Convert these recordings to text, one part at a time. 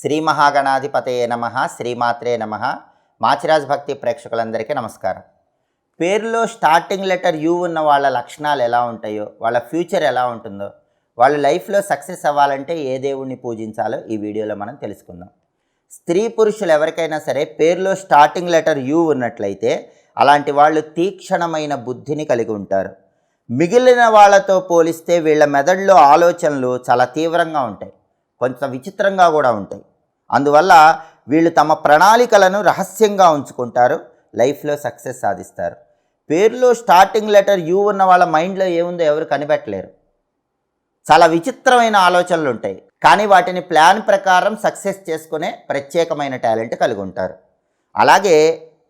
శ్రీ మహాగణాధిపతయే నమ శ్రీమాత్రే నమ. మాచిరాజ్ భక్తి ప్రేక్షకులందరికీ నమస్కారం. పేరులో స్టార్టింగ్ లెటర్ యూ ఉన్న వాళ్ళ లక్షణాలు ఎలా ఉంటాయో వాళ్ళ ఫ్యూచర్ ఎలా ఉంటుందో వాళ్ళ లైఫ్లో సక్సెస్ అవ్వాలంటే ఏ దేవుణ్ణి పూజించాలో ఈ వీడియోలో మనం తెలుసుకుందాం. స్త్రీ పురుషులు ఎవరికైనా సరే పేరులో స్టార్టింగ్ లెటర్ యూ ఉన్నట్లయితే అలాంటి వాళ్ళు తీక్షణమైన బుద్ధిని కలిగి ఉంటారు. మిగిలిన వాళ్ళతో పోలిస్తే వీళ్ళ మెదడులో ఆలోచనలు చాలా తీవ్రంగా ఉంటాయి. కొంత విచిత్రంగా కూడా ఉంటాయి. అందువల్ల వీళ్ళు తమ ప్రణాళికలను రహస్యంగా ఉంచుకుంటారు లైఫ్లో సక్సెస్ సాధిస్తారు. పేరులో స్టార్టింగ్ లెటర్ యూ ఉన్న వాళ్ళ మైండ్లో ఏముందో ఎవరు కనిపెట్టలేరు. చాలా విచిత్రమైన ఆలోచనలు ఉంటాయి. కానీ వాటిని ప్లాన్ ప్రకారం సక్సెస్ చేసుకునే ప్రత్యేకమైన టాలెంట్ కలిగి ఉంటారు. అలాగే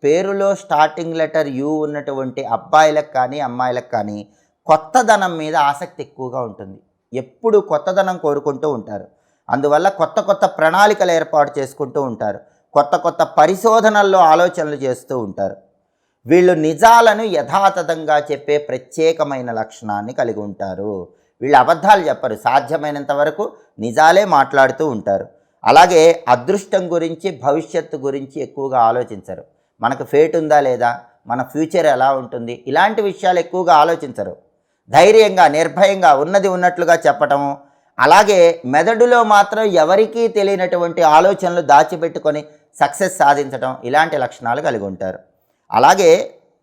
పేరులో స్టార్టింగ్ లెటర్ యూ ఉన్నటువంటి అబ్బాయిలకు కానీ అమ్మాయిలకు కానీ కొత్తదనం మీద ఆసక్తి ఎక్కువగా ఉంటుంది. ఎప్పుడు కొత్తదనం కోరుకుంటూ ఉంటారు. అందువల్ల కొత్త కొత్త ప్రణాళికలు ఏర్పాటు చేసుకుంటూ ఉంటారు. కొత్త కొత్త పరిశోధనల్లో ఆలోచనలు చేస్తూ ఉంటారు. వీళ్ళు నిజాలను యథాతథంగా చెప్పే ప్రత్యేకమైన లక్షణాన్ని కలిగి ఉంటారు. వీళ్ళు అబద్ధాలు చెప్పరు. సాధ్యమైనంత వరకు నిజాలే మాట్లాడుతూ ఉంటారు. అలాగే అదృష్టం గురించి భవిష్యత్తు గురించి ఎక్కువగా ఆలోచించరు. మనకు ఫేట్ ఉందా లేదా? మన ఫ్యూచర్ ఎలా ఉంటుంది? ఇలాంటి విషయాలు ఎక్కువగా ఆలోచించరు. ధైర్యంగా నిర్భయంగా ఉన్నది ఉన్నట్లుగా చెప్పటము అలాగే మెదడులో మాత్రం ఎవరికీ తెలియనటువంటి ఆలోచనలు దాచిపెట్టుకొని సక్సెస్ సాధించడం ఇలాంటి లక్షణాలు కలిగి ఉంటారు. అలాగే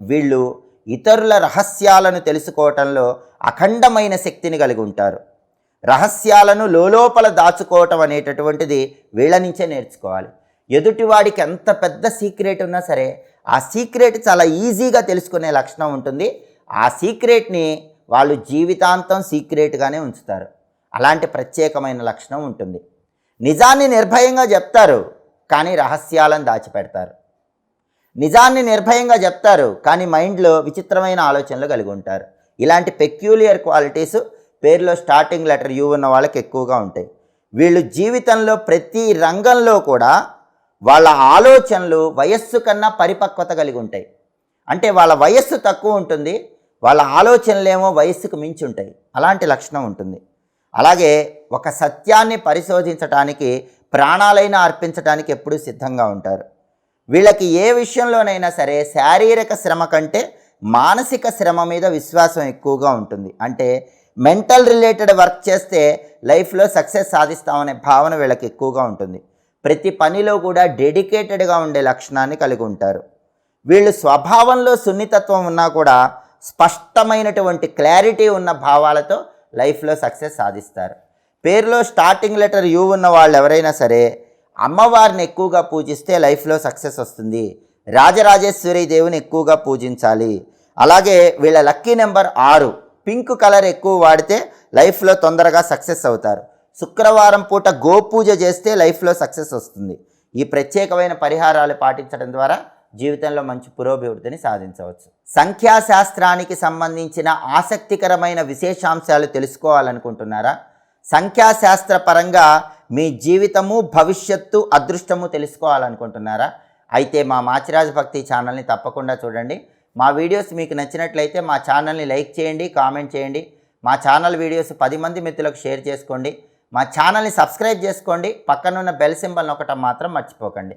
వీళ్ళు ఇతరుల రహస్యాలను తెలుసుకోవటంలో అఖండమైన శక్తిని కలిగి ఉంటారు. రహస్యాలను లోలోపల దాచుకోవటం అనేటటువంటిది వీళ్ళ నుంచే నేర్చుకోవాలి. ఎదుటివాడికి ఎంత పెద్ద సీక్రెట్ ఉన్నా సరే ఆ సీక్రెట్ చాలా ఈజీగా తెలుసుకునే లక్షణం ఉంటుంది. ఆ సీక్రెట్ని వాళ్ళు జీవితాంతం సీక్రెట్గానే ఉంచుతారు. అలాంటి ప్రత్యేకమైన లక్షణం ఉంటుంది. నిజాన్ని నిర్భయంగా చెప్తారు కానీ రహస్యాలను దాచిపెడతారు. నిజాన్ని నిర్భయంగా చెప్తారు కానీ మైండ్లో విచిత్రమైన ఆలోచనలు కలిగి ఉంటారు. ఇలాంటి పెక్యులియర్ క్వాలిటీస్ పేరులో స్టార్టింగ్ లెటర్ యూ ఉన్న వాళ్ళకి ఎక్కువగా ఉంటాయి. వీళ్ళు జీవితంలో ప్రతి రంగంలో కూడా వాళ్ళ ఆలోచనలు వయస్సు కన్నా పరిపక్వత కలిగి ఉంటాయి. అంటే వాళ్ళ వయస్సు తక్కువ ఉంటుంది వాళ్ళ ఆలోచనలేమో వయస్సుకు మించి ఉంటాయి. అలాంటి లక్షణం ఉంటుంది. అలాగే ఒక సత్యాన్ని పరిశోధించటానికి ప్రాణాలైనా అర్పించటానికి ఎప్పుడూ సిద్ధంగా ఉంటారు. వీళ్ళకి ఏ విషయంలోనైనా సరే శారీరక శ్రమ కంటే మానసిక శ్రమ మీద విశ్వాసం ఎక్కువగా ఉంటుంది. అంటే మెంటల్ రిలేటెడ్ వర్క్ చేస్తే లైఫ్లో సక్సెస్ సాధిస్తామనే భావన వీళ్ళకి ఎక్కువగా ఉంటుంది. ప్రతి పనిలో కూడా డెడికేటెడ్గా ఉండే లక్షణాన్ని కలిగి ఉంటారు. వీళ్ళు స్వభావంలో సున్నితత్వం ఉన్నా కూడా స్పష్టమైనటువంటి క్లారిటీ ఉన్న భావాలతో లైఫ్లో సక్సెస్ సాధిస్తారు. పేరులో స్టార్టింగ్ లెటర్ యూ ఉన్న వాళ్ళు ఎవరైనా సరే అమ్మవారిని ఎక్కువగా పూజిస్తే లైఫ్లో సక్సెస్ వస్తుంది. రాజరాజేశ్వరి దేవుని ఎక్కువగా పూజించాలి. అలాగే వీళ్ళ లక్కీ నెంబర్ ఆరు పింక్ కలర్ ఎక్కువ వాడితే లైఫ్లో తొందరగా సక్సెస్ అవుతారు. శుక్రవారం పూట గోపూజ చేస్తే లైఫ్లో సక్సెస్ వస్తుంది. ఈ ప్రత్యేకమైన పరిహారాలు పాటించడం ద్వారా జీవితంలో మంచి పురోభివృద్ధిని సాధించవచ్చు. సంఖ్యాశాస్త్రానికి సంబంధించిన ఆసక్తికరమైన విశేషాంశాలు తెలుసుకోవాలనుకుంటున్నారా? సంఖ్యాశాస్త్ర పరంగా మీ జీవితము భవిష్యత్తు అదృష్టము తెలుసుకోవాలనుకుంటున్నారా? అయితే మా మాచిరాజ భక్తి ఛానల్ని తప్పకుండా చూడండి. మా వీడియోస్ మీకు నచ్చినట్లయితే మా ఛానల్ని లైక్ చేయండి కామెంట్ చేయండి. మా ఛానల్ వీడియోస్ పది మంది మిత్రులకు షేర్ చేసుకోండి. మా ఛానల్ని సబ్స్క్రైబ్ చేసుకోండి. పక్కనున్న బెల్ సింబల్ ఒకటం మాత్రం మర్చిపోకండి.